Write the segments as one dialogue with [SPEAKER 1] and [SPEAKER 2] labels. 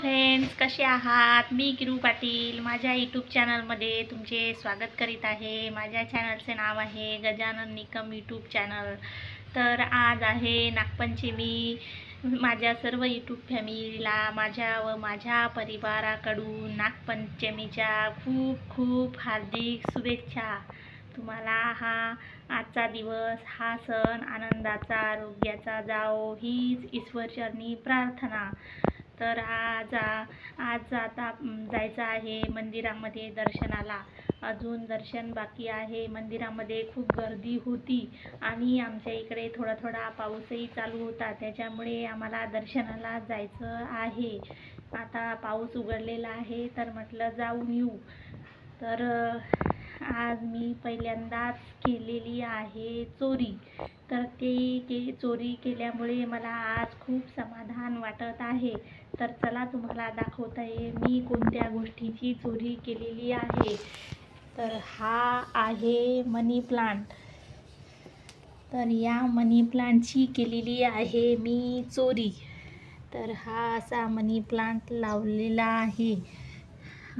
[SPEAKER 1] Friends कसे आहात? मी गिरू पाटील. माझ्या यूट्यूब चॅनलमध्ये तुमचे स्वागत करीत आहे. माझ्या चॅनलचे नाव आहे गजानन निकम यूट्यूब चॅनल तर आज आहे नागपंचमी. माझ्या सर्व यूट्यूब फॅमिलीला माझ्या व माझ्या परिवाराकडून नागपंचमीच्या खूप खूप हार्दिक शुभेच्छा. तुम्हाला हा आजचा दिवस हा सण आनंदाचा आरोग्याचा जाओ हीच ईश्वरचरणी प्रार्थना. तर आज आज आता जायचं आहे मंदिरामध्ये दर्शनाला. अजून दर्शन बाकी आहे. मंदिरामध्ये खूप गर्दी होती आणि आमच्या इकडे थोडा थोडा पाऊसही चालू होता. त्याच्यामुळे आम्हाला दर्शनाला जायचं आहे. आता पाऊस उघडलेला आहे तर म्हटलं जाऊन येऊ. तर आज मी पहिल्यांदाच केलेली आहे चोरी. तर ते के चोरी केल्यामुळे मला आज खूप समाधान वाटत आहे. तर चला तुम्हाला दाखवता आहे मी कोणत्या गोष्टीची चोरी केलेली आहे. तर हा आहे मनी प्लांट. तर या मनी प्लांटची केलेली आहे मी चोरी. तर हा असा मनी प्लांट लावलेला आहे.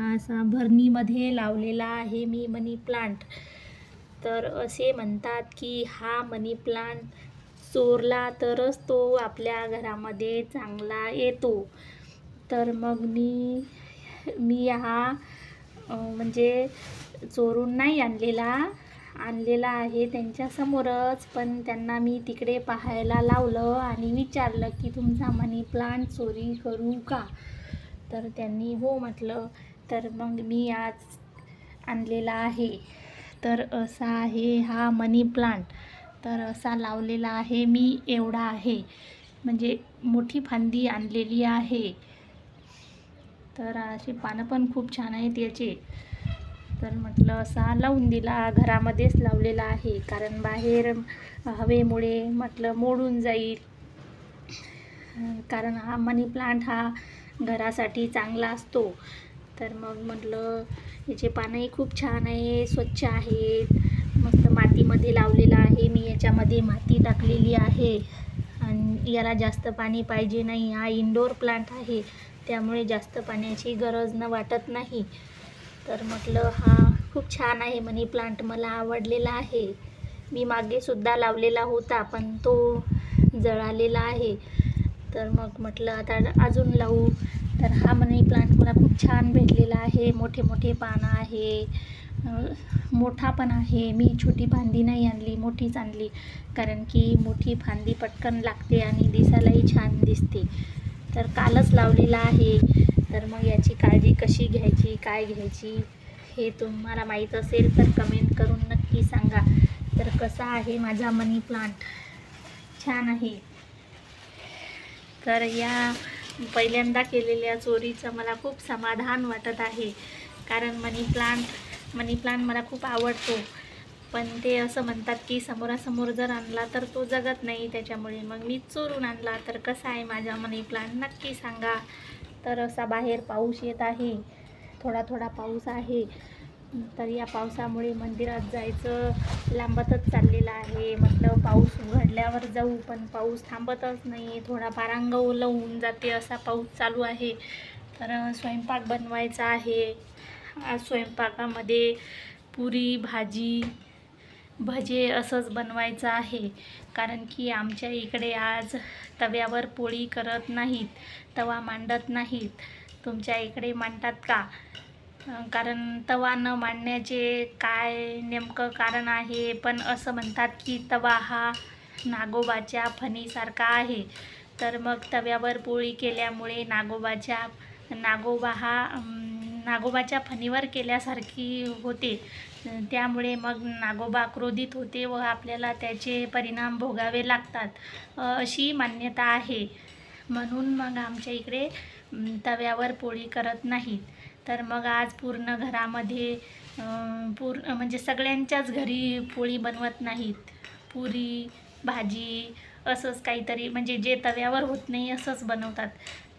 [SPEAKER 1] हा असा भरणीमध्ये लावलेला आहे मी मनी प्लांट. तर असे म्हणतात की हा मनी प्लांट चोरला तरच तो आपल्या घरामध्ये चांगला येतो. तर मग मी मी हा म्हणजे चोरून नाही आणलेला आणलेला आहे त्यांच्यासमोरच पण त्यांना मी तिकडे पाहायला लावलं आणि विचारलं की तुमचा मनी प्लांट चोरी करू का? तर त्यांनी हो म्हटलं तर मग मी आज आणलेला आहे. तर असा आहे हा मनी प्लांट. तर असा लावलेला आहे मी एवढा आहे. म्हणजे मोठी फांदी आणलेली आहे. तर असे पानं पण खूप छान आहेत याचे. तर म्हटलं असा लावून दिला घरामध्येच लावलेला आहे. कारण बाहेर हवेमुळे म्हटलं मोडून जाईल. कारण हा मनी प्लांट हा घरासाठी चांगला असतो. तर मग म्हटलं याचे पानंही खूप छान आहे स्वच्छ आहेत मस्त मातीमध्ये लावलेलं आहे मी याच्यामध्ये माती टाकलेली आहे. आणि याला जास्त पाणी पाहिजे नाही हा इंडोर प्लांट आहे त्यामुळे जास्त पाण्याची गरज न वाटत नाही. तर म्हटलं हा खूप छान आहे मनी प्लांट मला आवडलेला आहे. मी मागेसुद्धा लावलेला होता पण तो जळालेला आहे. तर मग म्हटलं आता अजून लावू. तर हा मनी प्लांट मला खूप छान भेटलेला आहे. मोठे मोठे पानं आहे. मोठा पण आहे. मी छोटी फांदी नाही आणली मोठीच आणली. कारण की मोठी फांदी पटकन लागते आणि दिसायलाही छान दिसते. तर कालच लावलेला आहे. तर मग याची काळजी कशी घ्यायची काय घ्यायची हे तुम्हाला माहीत असेल तर कमेंट करून नक्की सांगा. तर कसा आहे माझा मनी प्लांट छान आहे. तर या पहिल्यांदा केलेल्या चोरीचं मला खूप समाधान वाटत आहे. कारण मनी प्लांट मनी प्लांट मला खूप आवडतो. पण ते असं म्हणतात की समोरासमोर जर आणला तर तो जगत नाही त्याच्यामुळे. मग मी चोरून आणला तर कसा आहे माझा मनी प्लांट नक्की सांगा. तर असा बाहेर पाऊस येत आहे. थोडा थोडा पाऊस आहे. तर या पावसामुळे मंदिरात जायचं लांबतच चाललेलं आहे. म्हटलं पाऊस उघडल्यावर जाऊ पण पाऊस थांबतच नाही. थोडा पारांग ओलं होऊन जाते असा पाऊस चालू आहे. तर स्वयंपाक बनवायचा आहे. आज स्वयंपाकामध्ये पुरी भाजी भजे असंच बनवायचं आहे. कारण की आमच्या इकडे आज तव्यावर पोळी करत नाहीत तवा मांडत नाहीत. तुमच्या इकडे मांडतात का? कारण तवा न मांडण्याचे काय नेमकं कारण आहे? पण असं म्हणतात की तवा हा नागोबाच्या फणीसारखा आहे. तर मग तव्यावर पोळी केल्यामुळे नागोबाच्या नागोबा हा नागोबाच्या फणीवर केल्यासारखी होते. त्यामुळे मग नागोबा क्रोधित होते व आपल्याला त्याचे परिणाम भोगावे लागतात अशी मान्यता आहे. म्हणून मग आमच्या इकडे तव्यावर पोळी करत नाहीत. तर मग आज पूर्ण घरामध्ये पूर्ण म्हणजे सगळ्यांच्याच घरी पोळी बनवत नाहीत. पुरी भाजी असंच काहीतरी म्हणजे जे तव्यावर होत नाही असंच बनवतात.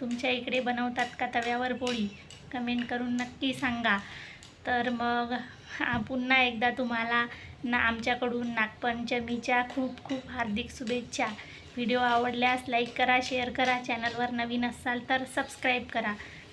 [SPEAKER 1] तुमच्या इकडे बनवतात का तव्यावर पोळी? कमेंट करून नक्की सांगा. तर मग हा, पुन्हा एकदा तुम्हाला ना आमच्याकडून नागपंचमीच्या खूप खूप हार्दिक शुभेच्छा. व्हिडिओ आवडल्यास लाईक करा शेअर करा चॅनलवर नवीन असाल तर सबस्क्राईब करा.